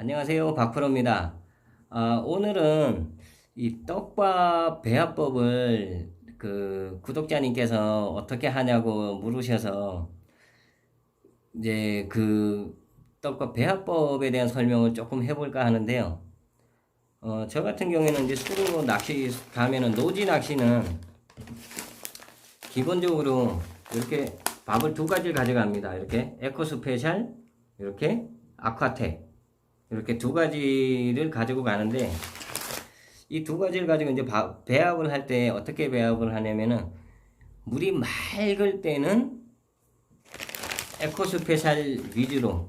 안녕하세요. 박프로입니다. 아, 오늘은 이 떡밥 배합법을 그 구독자님께서 어떻게 하냐고 물으셔서 이제 그 떡밥 배합법에 대한 설명을 조금 해볼까 하는데요. 어, 저 같은 경우에는 이제 수로 낚시 가면은 노지 낚시는 기본적으로 이렇게 밥을 두 가지를 가져갑니다. 이렇게 에코 스페셜, 이렇게 아쿠아텍. 이렇게 두 가지를 가지고 가는데 이 두 가지를 가지고 이제 바- 배합을 할 때 어떻게 배합을 하냐면은 물이 맑을 때는 에코 스페셜 위주로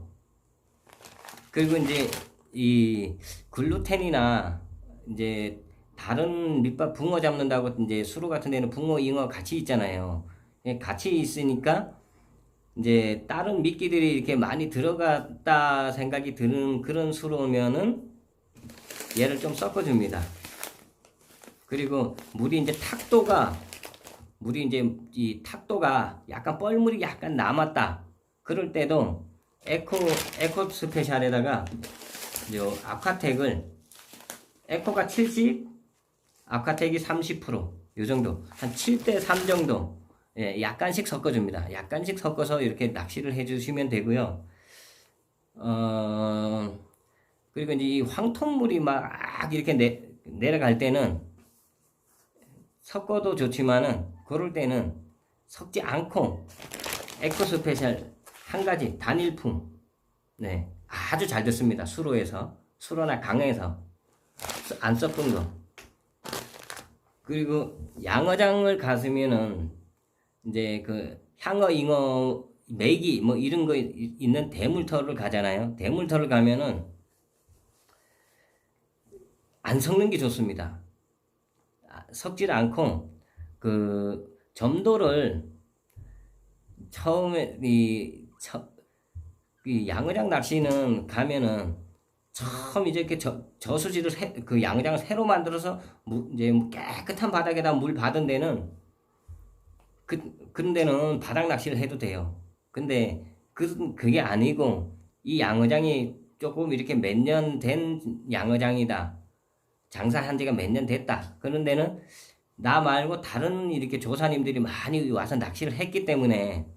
그리고 이제 이 글루텐이나 이제 다른 밑밥 붕어 잡는다고 이제 수로 같은 데는 붕어, 잉어 같이 있잖아요. 예, 같이 있으니까 이제 다른 미끼들이 이렇게 많이 들어갔다 생각이 드는 그런 수로면은 얘를 좀 섞어줍니다. 그리고 물이 이제 탁도가 물이 이제 이 탁도가 약간 뻘물이 약간 남았다. 그럴 때도 에코 에코 스페셜에다가 요 아쿠아텍을 에코가 70, 아쿠아텍이 30%요 정도 한 7대 3 정도 예, 약간씩 섞어줍니다. 약간씩 섞어서 이렇게 낚시를 해주시면 되고요. 어, 그리고 이제 이 황토물이 막 이렇게 내, 내려갈 때는 섞어도 좋지만은 그럴 때는 섞지 않고 에코 스페셜 한 가지 단일품 네 아주 잘 됐습니다 수로에서 수로나 강에서 안 섞은 거 그리고 양어장을 가시면은 이제 그 향어, 잉어, 메기 뭐 이런 거 이- 있는 대물터를 가잖아요. 대물터를 가면은 안 섞는 게 좋습니다. 아, 섞질 않고 그 점도를 처음에 이, 처, 이 양어장 낚시는 가면은 처음 이제 이렇게 저, 저수지를 새, 그 양어장을 새로 만들어서 무, 이제 뭐 깨끗한 바닥에다 물 받은 데는 그, 그런 데는 바닥 낚시를 해도 돼요. 근데 그, 그게 아니고 이 양어장이 조금 이렇게 몇 년 된 양어장이다. 장사한 지가 몇 년 됐다. 그런 데는 나 말고 다른 이렇게 조사님들이 많이 와서 낚시를 했기 때문에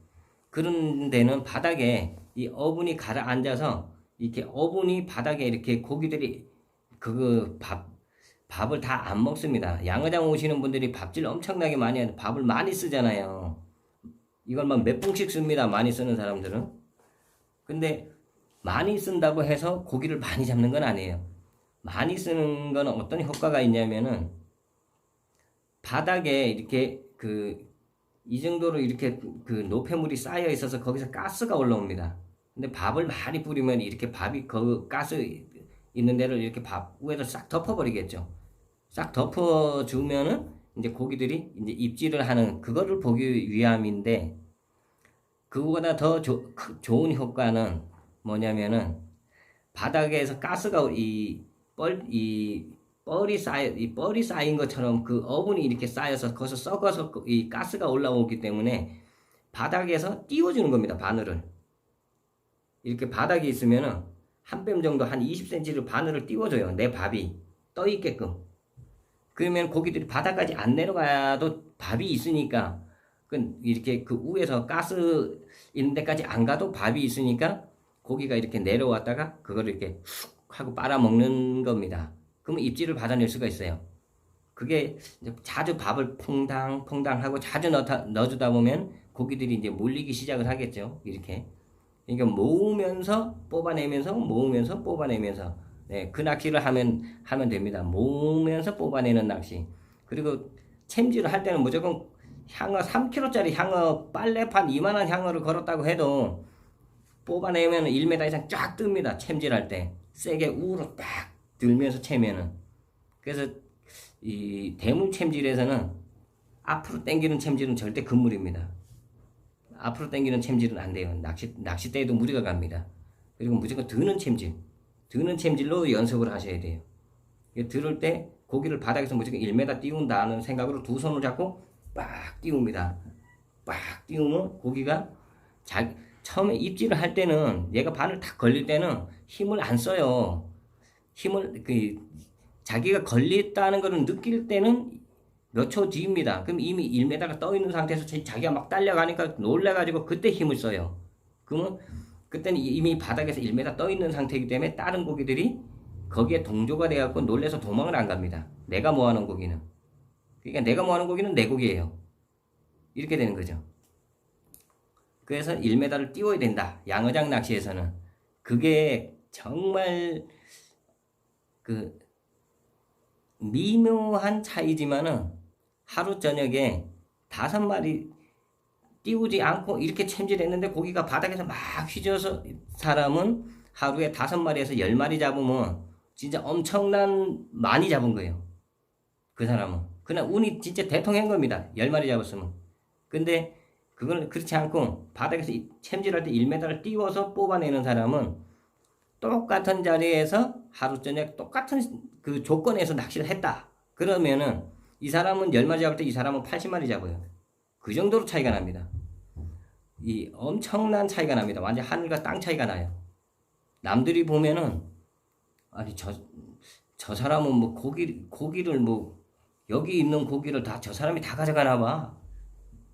그런 데는 바닥에 이 어분이 가라앉아서 이렇게 어분이 바닥에 이렇게 고기들이 그 밥, 밥을 다 안 먹습니다. 양어장 오시는 분들이 밥질 엄청나게 많이 하는데 밥을 많이 쓰잖아요. 이걸 막 몇 봉씩 씁니다. 많이 쓰는 사람들은. 근데 많이 쓴다고 해서 고기를 많이 잡는 건 아니에요. 많이 쓰는 건 어떤 효과가 있냐면은 바닥에 이렇게 그 이 정도로 이렇게 그 노폐물이 쌓여 있어서 거기서 가스가 올라옵니다. 근데 밥을 많이 뿌리면 이렇게 밥이 그 가스 있는 데를 이렇게 밥 위에다 싹 덮어버리겠죠. 싹 덮어주면은 이제 고기들이 이제 입질을 하는 그거를 보기 위함인데 그거보다 더 조, 크- 좋은 효과는 뭐냐면은 바닥에서 가스가 이 뻘, 이 뻘이 쌓여, 이 뻘이 쌓인 것처럼 그 어분이 이렇게 쌓여서 거기서 썩어서 그- 이 가스가 올라오기 때문에 바닥에서 띄워주는 겁니다, 바늘을. 이렇게 바닥이 있으면은 한뼘 정도 한 20cm를 바늘을 띄워줘요, 내 밥이 떠 있게끔. 그러면 고기들이 바닥까지 안 내려가도 밥이 있으니까 그 이렇게 그 위에서 가스 있는 데까지 안 가도 밥이 있으니까 고기가 이렇게 내려왔다가 그걸 이렇게 훅 하고 빨아먹는 겁니다. 그러면 입질을 받아낼 수가 있어요. 그게 자주 밥을 퐁당퐁당 하고 자주 넣다, 넣어주다 보면 고기들이 이제 몰리기 시작을 하겠죠. 이렇게. 그러니까 모으면서 뽑아내면서 모으면서 뽑아내면서 네, 그 낚시를 하면 하면 됩니다. 모으면서 뽑아내는 낚시. 그리고 챔질을 할 때는 무조건 향어 3kg짜리 향어 빨래판 이만한 향어를 걸었다고 해도 뽑아내면 1m 이상 쫙 뜹니다. 챔질할 때 세게 우로 딱 들면서 채면은 그래서 이 대물 챔질에서는 앞으로 당기는 챔질은 절대 금물입니다. 앞으로 당기는 챔질은 안 돼요. 낚시 낚싯대에도 무리가 갑니다. 그리고 무조건 드는 챔질, 드는 챔질로 연습을 하셔야 돼요. 들을 때 고기를 바닥에서 무조건 1m 띄운다는 생각으로 두 손을 잡고 빡 띄웁니다. 빡 띄우면 고기가 자, 처음에 입질을 할 때는 얘가 바늘 딱 걸릴 때는 힘을 안 써요. 힘을 그 자기가 걸렸다는 거를 느낄 때는 몇 초 뒤입니다. 그럼 이미 1m가 떠 있는 상태에서 자- 자기가 막 딸려가니까 놀래가지고 그때 힘을 써요. 그러면 그때는 이미 바닥에서 1m 떠 있는 상태이기 때문에 다른 고기들이 거기에 동조가 돼갖고 놀래서 도망을 안 갑니다. 내가 모아놓은 고기는. 그러니까 내가 모아놓은 고기는 내 고기예요. 이렇게 되는 거죠. 그래서 1m를 띄워야 된다. 양어장 낚시에서는. 그게 정말 그 미묘한 차이지만은 하루 저녁에 다섯 마리 띄우지 않고 이렇게 챔질했는데 고기가 바닥에서 막 휘저어서 사람은 하루에 다섯 마리에서 열 마리 잡으면 진짜 엄청난 많이 잡은 거예요. 그 사람은. 그냥 운이 진짜 대통한 겁니다. 열 마리 잡았으면. 근데 그걸 그렇지 않고 바닥에서 이- 챔질할 때 1m를 띄워서 뽑아내는 사람은 똑같은 자리에서 하루 저녁 똑같은 그 조건에서 낚시를 했다. 그러면은 이 사람은 10마리 잡을 때 이 사람은 80마리 잡아요. 그 정도로 차이가 납니다. 이 엄청난 차이가 납니다. 완전 하늘과 땅 차이가 나요. 남들이 보면은 아니 저 저 사람은 뭐 고기 고기를 뭐 여기 있는 고기를 다 저 사람이 다 가져가나 봐.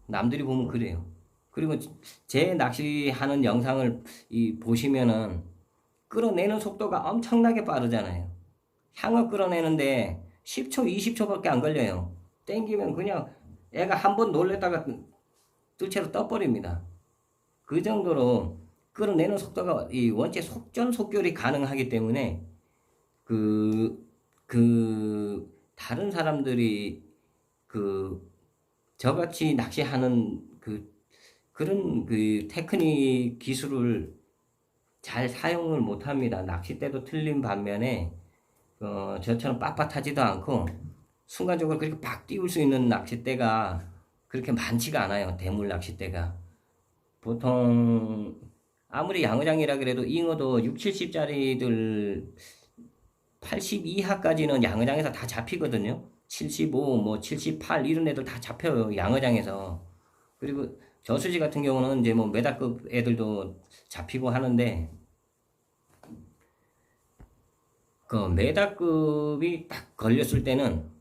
남들이 보면 그래요. 그리고 제 낚시하는 영상을 이 보시면은 끌어내는 속도가 엄청나게 빠르잖아요. 향어 끌어내는데 10초, 20초밖에 안 걸려요. 땡기면 그냥 애가 한 번 놀랬다가 뜰채로 떠버립니다. 그 정도로 끌어내는 속도가 이 원체 속전속결이 가능하기 때문에 그, 그, 다른 사람들이 그, 저같이 낚시하는 그, 그런 그 테크닉 기술을 잘 사용을 못 합니다. 낚싯대도 틀린 반면에, 어, 저처럼 빳빳하지도 않고, 순간적으로 그렇게 팍 띄울 수 있는 낚싯대가 그렇게 많지가 않아요. 대물 낚싯대가. 보통, 아무리 양어장이라 그래도 잉어도 6, 70짜리들 80 이하까지는 양어장에서 다 잡히거든요. 75, 뭐 78 이런 애들 다 잡혀요. 양어장에서. 그리고 저수지 같은 경우는 이제 뭐 메다급 애들도 잡히고 하는데 그 메다급이 딱 걸렸을 때는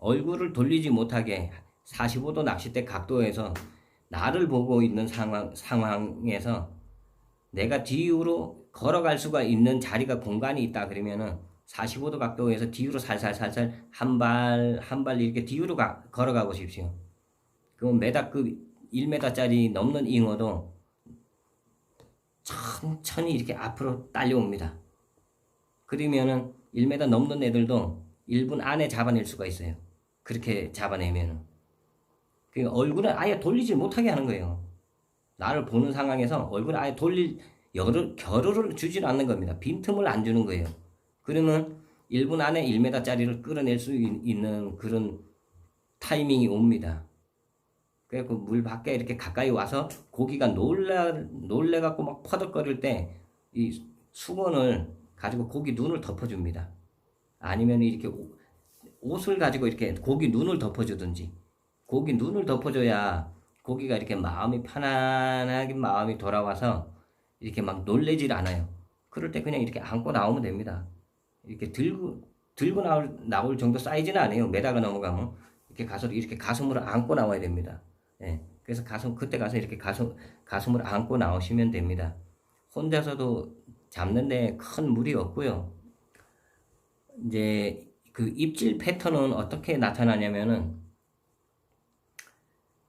얼굴을 돌리지 못하게 45도 낚싯대 각도에서 나를 보고 있는 상황, 상황에서 내가 뒤로 걸어갈 수가 있는 자리가 공간이 있다 그러면은 45도 각도에서 뒤로 살살살살 한 발 한 발 이렇게 뒤로 가, 걸어가 보십시오. 그럼 메다급 1m짜리 넘는 잉어도 천천히 이렇게 앞으로 딸려옵니다. 그러면은 1m 넘는 애들도 1분 안에 잡아낼 수가 있어요. 그렇게 잡아내면은. 그 얼굴을 아예 돌리지 못하게 하는 거예요. 나를 보는 상황에서 얼굴을 아예 돌릴 여를, 겨루를 주질 않는 겁니다. 빈틈을 안 주는 거예요. 그러면 1분 안에 1m짜리를 끌어낼 수 있- 있는 그런 타이밍이 옵니다. 그래갖고 물 밖에 이렇게 가까이 와서 고기가 놀라, 놀래갖고 막 퍼덕거릴 때 이 수건을 가지고 고기 눈을 덮어줍니다. 아니면 이렇게 옷- 옷을 가지고 이렇게 고기 눈을 덮어주든지 고기 눈을 덮어줘야 고기가 이렇게 마음이 편안하게 마음이 돌아와서 이렇게 막 놀래질 않아요. 그럴 때 그냥 이렇게 안고 나오면 됩니다. 이렇게 들고 들고 나올 나올 정도 사이즈는 아니에요. 메다가 넘어가면 이렇게 가서 이렇게 가슴으로 안고 나와야 됩니다. 예. 그래서 가슴 그때 가서 이렇게 가슴 가슴을 안고 나오시면 됩니다. 혼자서도 잡는데 큰 무리 없고요. 이제 그 입질 패턴은 어떻게 나타나냐면은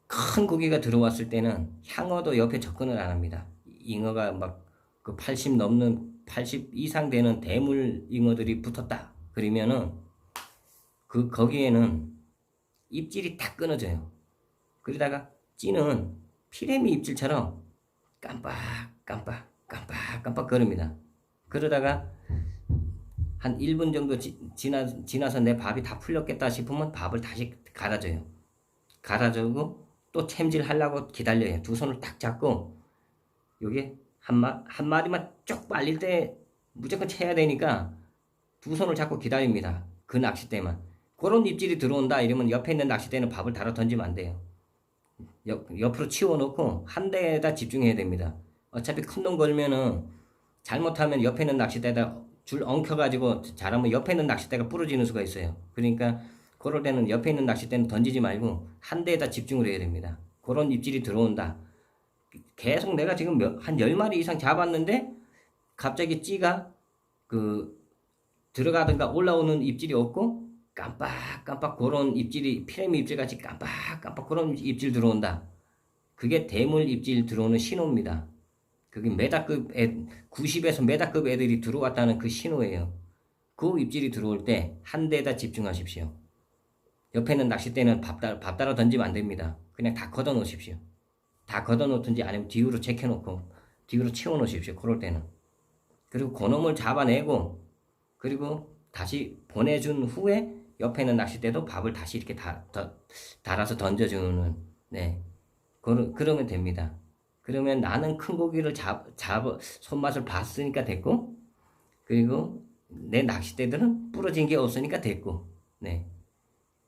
큰 고기가 들어왔을 때는 향어도 옆에 접근을 안 합니다. 잉어가 막 그 80 넘는 80 이상 되는 대물 잉어들이 붙었다. 그러면은 그 거기에는 입질이 딱 끊어져요. 그러다가 찌는 피레미 입질처럼 깜빡 깜빡 깜빡 깜빡 거립니다. 그러다가 한 1분 정도 지, 지나, 지나서 내 밥이 다 풀렸겠다 싶으면 밥을 다시 갈아줘요. 갈아주고 또 챔질 하려고 기다려요. 두 손을 딱 잡고 요게 한, 마, 한 마디만 쭉 빨릴 때 무조건 채야 되니까 두 손을 잡고 기다립니다. 그 낚싯대만. 그런 입질이 들어온다 이러면 옆에 있는 낚싯대는 밥을 달아 던지면 안 돼요. 옆, 옆으로 치워놓고 한 대에다 집중해야 됩니다. 어차피 큰 놈 걸면은 잘못하면 옆에 있는 낚싯대에다 줄 엉켜가지고 잘하면 옆에 있는 낚싯대가 부러지는 수가 있어요. 그러니까 그럴 때는 옆에 있는 낚싯대는 던지지 말고 한 대에다 집중을 해야 됩니다. 그런 입질이 들어온다. 계속 내가 지금 몇, 한 10마리 이상 잡았는데 갑자기 찌가 그 들어가든가 올라오는 입질이 없고 깜빡깜빡 그런 입질이 피레미 입질 같이 깜빡깜빡 그런 입질 들어온다. 그게 대물 입질 들어오는 신호입니다. 그게 메다급 애, 90에서 메다급 애들이 들어왔다는 그 신호예요. 그 입질이 들어올 때 한 대에다 집중하십시오. 옆에 있는 낚싯대는 밥, 따, 밥 따라 던지면 안 됩니다. 그냥 다 걷어 놓으십시오. 다 걷어 놓든지 아니면 뒤로 제껴 놓고 뒤로 채워 놓으십시오. 그럴 때는. 그리고 그놈을 잡아내고 그리고 다시 보내준 후에 옆에 있는 낚싯대도 밥을 다시 이렇게 다, 다, 달아서 던져주는 네 그러, 그러면 됩니다. 그러면 나는 큰 고기를 잡, 잡 손맛을 봤으니까 됐고 그리고 내 낚싯대들은 부러진 게 없으니까 됐고 네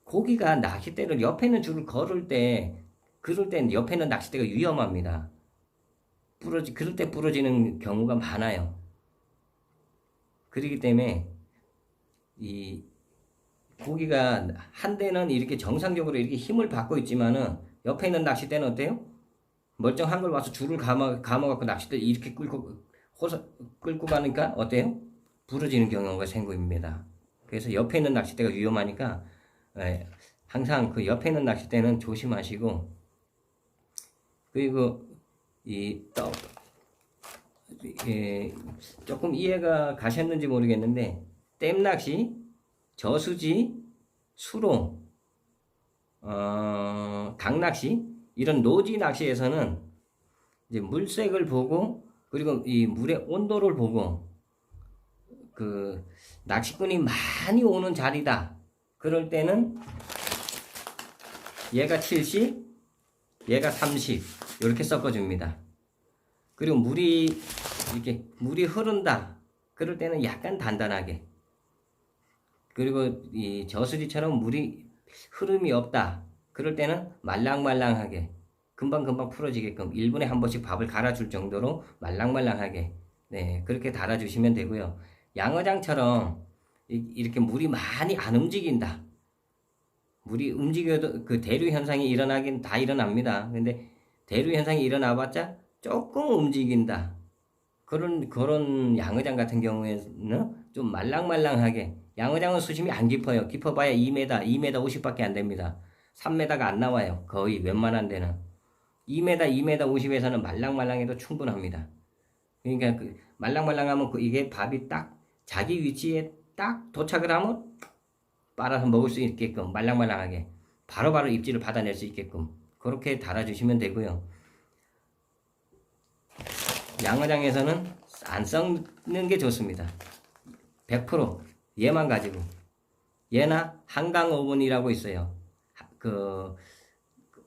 고기가 낚싯대를 옆에 있는 줄을 걸을 때 그럴 땐 옆에 있는 낚싯대가 위험합니다. 부러지 그럴 때 부러지는 경우가 많아요. 그렇기 때문에 이 고기가 한 대는 이렇게 정상적으로 이렇게 힘을 받고 있지만은 옆에 있는 낚싯대는 어때요? 멀쩡한 걸 와서 줄을 감아 감아갖고 낚싯대 이렇게 끌고 호서 끌고 가니까 어때요? 부러지는 경우가 생깁니다. 그래서 옆에 있는 낚싯대가 위험하니까 예, 항상 그 옆에 있는 낚싯대는 조심하시고 그리고 이떡 예, 조금 이해가 가셨는지 모르겠는데 댐낚시, 저수지, 수로, 어, 당낚시 이런 노지 낚시에서는 이제 물색을 보고 그리고 이 물의 온도를 보고 그 낚시꾼이 많이 오는 자리다. 그럴 때는 얘가 70, 얘가 30 이렇게 섞어 줍니다. 그리고 물이 이렇게 물이 흐른다. 그럴 때는 약간 단단하게. 그리고 이 저수지처럼 물이 흐름이 없다. 그럴 때는 말랑말랑하게. 금방금방 풀어지게끔 1분에 한 번씩 밥을 갈아줄 정도로 말랑말랑하게. 네, 그렇게 달아주시면 되고요. 양어장처럼 이- 이렇게 물이 많이 안 움직인다. 물이 움직여도 그 대류 현상이 일어나긴 다 일어납니다. 근데 대류 현상이 일어나봤자 조금 움직인다. 그런 그런 양어장 같은 경우에는 좀 말랑말랑하게 양어장은 수심이 안 깊어요. 깊어봐야 2m, 2m 50밖에 안 됩니다. 3m가 안 나와요. 거의 웬만한 데는 2m, 2m 50에서는 말랑말랑해도 충분합니다. 그러니까 그 말랑말랑하면 그 이게 밥이 딱 자기 위치에 딱 도착을 하면 빨아서 먹을 수 있게끔 말랑말랑하게 바로바로 입질을 받아낼 수 있게끔 그렇게 달아주시면 되고요. 양어장에서는 안 썩는 게 좋습니다. 100% 얘만 가지고 얘나 한강 오븐이라고 있어요. 하- 그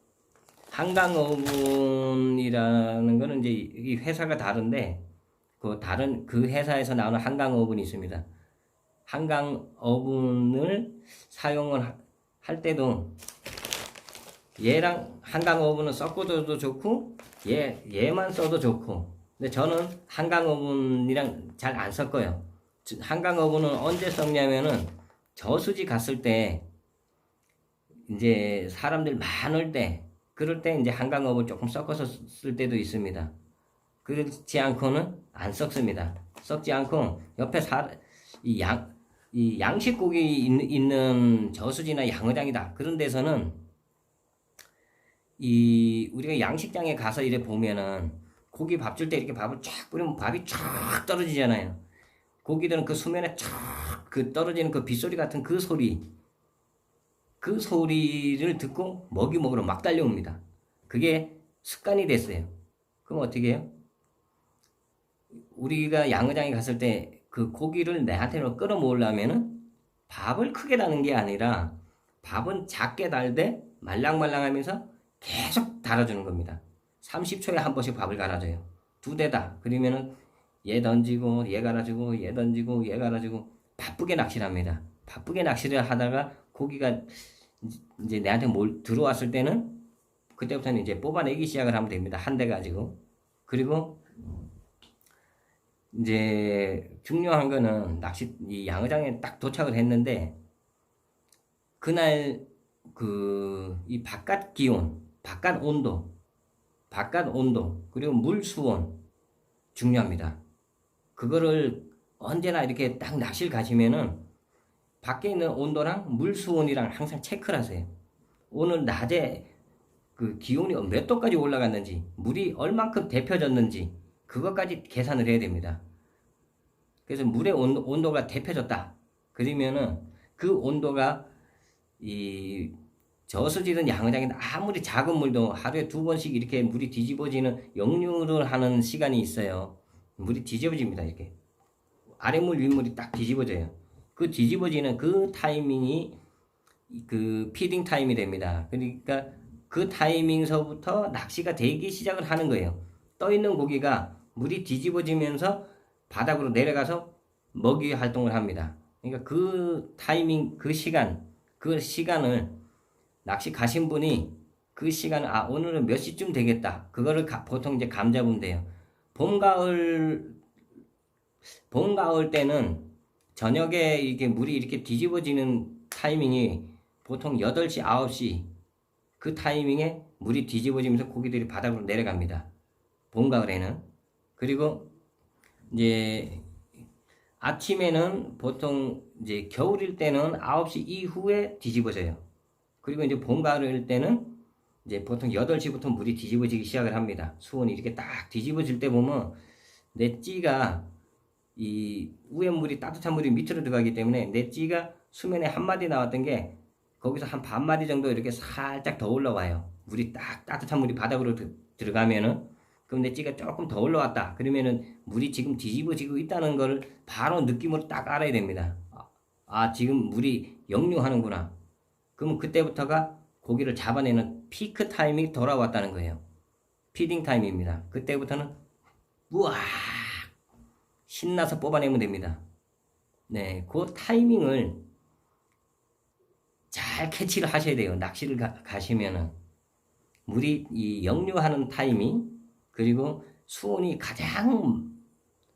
한강 오븐이라는 거는 이제 이 회사가 다른데 그 다른 그 회사에서 나오는 한강 오븐이 있습니다. 한강 오븐을 사용을 하- 할 때도 얘랑 한강 오븐은 섞어줘도 좋고 얘 얘만 써도 좋고 근데 저는 한강 오븐이랑 잘 안 섞어요. 저- 한강 오븐은 언제 섞냐면은 저수지 갔을 때 이제 사람들 많을 때 그럴 때 이제 한강 오븐 조금 섞어서 쓸 때도 있습니다. 그렇지 않고는 안 섞습니다. 섞지 않고 옆에 사, 이 양, 이 있- 있는 저수지나 양어장이다. 그런 데서는 이 우리가 양식장에 가서 이래 보면은 고기 밥 줄 때 이렇게 밥을 쫙 뿌리면 밥이 쫙 떨어지잖아요. 고기들은 그 수면에 쫙 그 떨어지는 그 빗소리 같은 그 소리 그 소리를 듣고 먹이 먹으러 막 달려옵니다. 그게 습관이 됐어요. 그럼 어떻게 해요? 우리가 양어장에 갔을 때 그 고기를 내한테로 끌어모으려면은 밥을 크게 다는 게 아니라 밥은 작게 달되 말랑말랑하면서 계속 달아주는 겁니다. 30초에 한 번씩 밥을 갈아줘요. 두 대다. 그러면은 얘 던지고 얘 갈아주고 얘 던지고 얘 갈아주고 바쁘게 낚시를 합니다. 바쁘게 낚시를 하다가 고기가 이제 내한테 몰 들어왔을 때는 그때부터는 이제 뽑아내기 시작을 하면 됩니다. 한 대 가지고. 그리고 이제 중요한 거는 낚시 이 양어장에 딱 도착을 했는데 그날 그 이 바깥 기온, 바깥 온도, 바깥 온도 그리고 물 수온 중요합니다. 그거를 언제나 이렇게 딱 낚시를 가시면은 밖에 있는 온도랑 물 수온이랑 항상 체크를 하세요. 오늘 낮에 그 기온이 몇 도까지 올라갔는지, 물이 얼만큼 데펴졌는지, 그것까지 계산을 해야 됩니다. 그래서 물의 온도, 온도가 데펴졌다. 그러면은 그 온도가 이 저수지든 양어장이든 아무리 작은 물도 하루에 두 번씩 이렇게 물이 뒤집어지는 역류를 하는 시간이 있어요. 물이 뒤집어집니다, 이렇게. 아랫물, 윗물이 딱 뒤집어져요. 그 뒤집어지는 그 타이밍이 그 피딩 타임이 됩니다. 그러니까 그 타이밍서부터 낚시가 되기 시작을 하는 거예요. 떠 있는 고기가 물이 뒤집어지면서 바닥으로 내려가서 먹이 활동을 합니다. 그러니까 그 타이밍, 그 시간, 그 시간을 낚시 가신 분이 그 시간을 아 오늘은 몇 시쯤 되겠다. 그거를 가, 보통 이제 감 잡으면 돼요. 봄 가을 봄 가을 때는 저녁에 이게 물이 이렇게 뒤집어지는 타이밍이 보통 8시, 9시 그 타이밍에 물이 뒤집어지면서 고기들이 바닥으로 내려갑니다. 봄 가을에는 그리고 이제 아침에는 보통 이제 겨울일 때는 9시 이후에 뒤집어져요. 그리고 이제 봄 가을일 때는 이제 보통 8시부터 물이 뒤집어지기 시작을 합니다. 수온이 이렇게 딱 뒤집어질 때 보면 내 찌가 이 위에 물이 따뜻한 물이 밑으로 들어가기 때문에 내 찌가 수면에 한 마디 나왔던 게 거기서 한 반 마디 정도 이렇게 살짝 더 올라와요. 물이 딱 따뜻한 물이 바닥으로 드, 들어가면은 그럼 내 찌가 조금 더 올라왔다. 그러면은 물이 지금 뒤집어지고 있다는 걸 바로 느낌으로 딱 알아야 됩니다. 아, 아 지금 물이 역류하는구나. 그러면 그때부터가 고기를 잡아내는 피크 타임이 돌아왔다는 거예요. 피딩 타임입니다. 그때부터는 우와 신나서 뽑아내면 됩니다. 네, 그 타이밍을 잘 캐치를 하셔야 돼요. 낚시를 가, 가시면은 물이 이 역류하는 타이밍 그리고 수온이 가장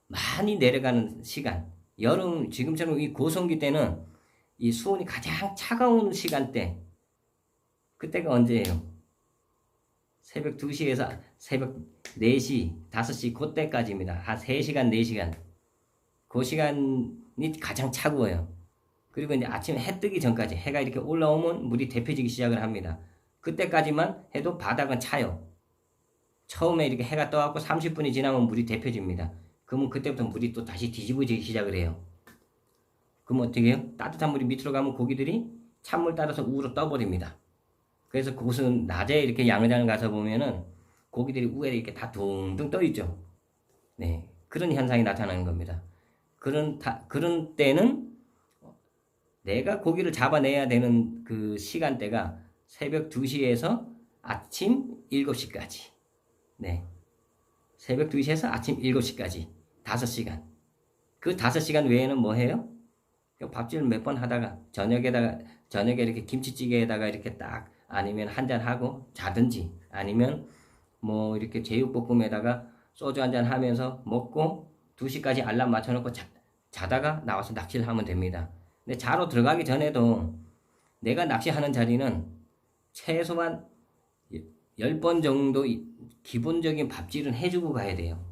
많이 내려가는 시간. 여름 지금처럼 이 고성기 때는 이 수온이 가장 차가운 시간대. 그때가 언제예요? 새벽 2시에서 새벽 4시, 5시 그때까지입니다. 한 3시간, 4시간. 그 시간이 가장 차가워요. 그리고 이제 아침 해 뜨기 전까지 해가 이렇게 올라오면 물이 데펴지기 시작을 합니다. 그때까지만 해도 바닥은 차요. 처음에 이렇게 해가 떠갖고 30분이 지나면 물이 데펴집니다. 그러면 그때부터 물이 또 다시 뒤집어지기 시작을 해요. 그럼 어떻게 해요? 따뜻한 물이 밑으로 가면 고기들이 찬물 따라서 우로 떠버립니다. 그래서 그곳은 낮에 이렇게 양어장을 가서 보면은 고기들이 위에 이렇게 다 둥둥 떠 있죠. 네. 그런 현상이 나타나는 겁니다. 그런, 다, 그런 때는 내가 고기를 잡아내야 되는 그 시간대가 새벽 2시에서 아침 7시까지. 네. 새벽 2시에서 아침 7시까지. 5시간. 그 5시간 외에는 뭐 해요? 밥집을 몇번 하다가 저녁에다가 저녁에 이렇게 김치찌개에다가 이렇게 딱 아니면 한잔 하고 자든지 아니면 뭐 이렇게 제육볶음에다가 소주 한잔 하면서 먹고 2시까지 알람 맞춰놓고 자, 자다가 나와서 낚시를 하면 됩니다. 근데 자로 들어가기 전에도 내가 낚시하는 자리는 최소한 10번 정도 기본적인 밥질은 해주고 가야 돼요.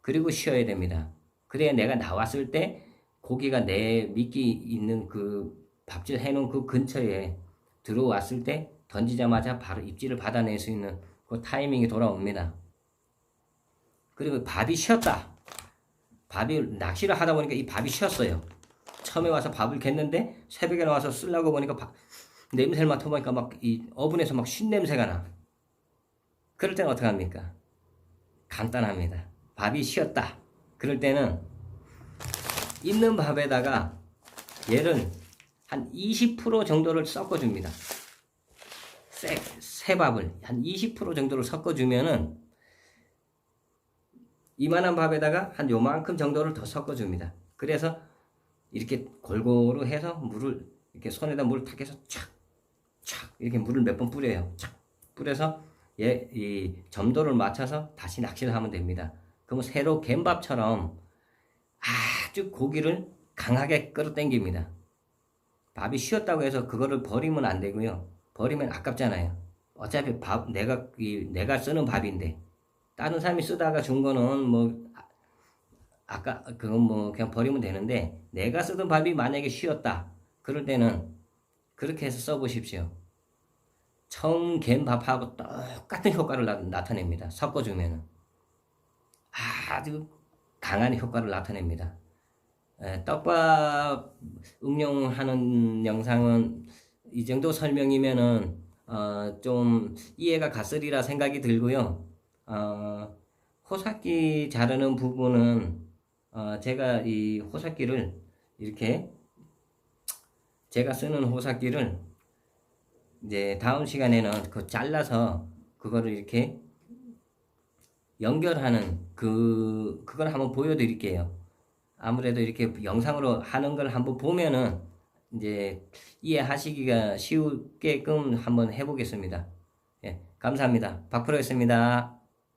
그리고 쉬어야 됩니다. 그래야 내가 나왔을 때 고기가 내 미끼 있는 그 밥질 해놓은 그 근처에 들어왔을 때 던지자마자 바로 입질을 받아낼 수 있는 그 타이밍이 돌아옵니다. 그리고 밥이 쉬었다. 밥이 낚시를 하다 보니까 이 밥이 쉬었어요. 처음에 와서 밥을 겠는데 새벽에 나와서 쓰려고 보니까 밥, 냄새를 맡아보니까 막 이 어분에서 막쉰 냄새가 나. 그럴 때는 어떻게 합니까? 간단합니다. 밥이 쉬었다. 그럴 때는 있는 밥에다가 얘를 한 20% 정도를 섞어줍니다. 새, 새 밥을 한 20% 정도를 섞어주면은 이만한 밥에다가 한 요만큼 정도를 더 섞어줍니다. 그래서 이렇게 골고루 해서 물을 이렇게 손에다 물을 탁 해서 촥, 촥 이렇게 물을 몇 번 뿌려요. 촥 뿌려서 얘, 이 점도를 맞춰서 다시 낚시를 하면 됩니다. 그러면 새로 갯밥처럼 아주 고기를 강하게 끌어당깁니다. 밥이 쉬었다고 해서 그거를 버리면 안 되고요. 버리면 아깝잖아요. 어차피 밥 내가 이 내가 쓰는 밥인데 다른 사람이 쓰다가 준 거는 뭐 아- 아까 그건 뭐 그냥 버리면 되는데 내가 쓰던 밥이 만약에 쉬었다 그럴 때는 그렇게 해서 써보십시오. 처음 갠 밥하고 똑같은 효과를 나, 나타냅니다. 섞어주면은 아주 강한 효과를 나타냅니다. 에, 떡밥 응용하는 영상은 이 정도 설명이면은 어, 좀 이해가 갔으리라 생각이 들고요. 어, 호삭기 자르는 부분은 어, 제가 이 호삭기를 이렇게 제가 쓰는 호삭기를 이제 다음 시간에는 그 잘라서 그거를 이렇게 연결하는 그 그걸 한번 보여드릴게요. 아무래도 이렇게 영상으로 하는 걸 한번 보면은 이제 이해하시기가 쉬우게끔 한번 해보겠습니다. 예, 감사합니다. 박프로였습니다.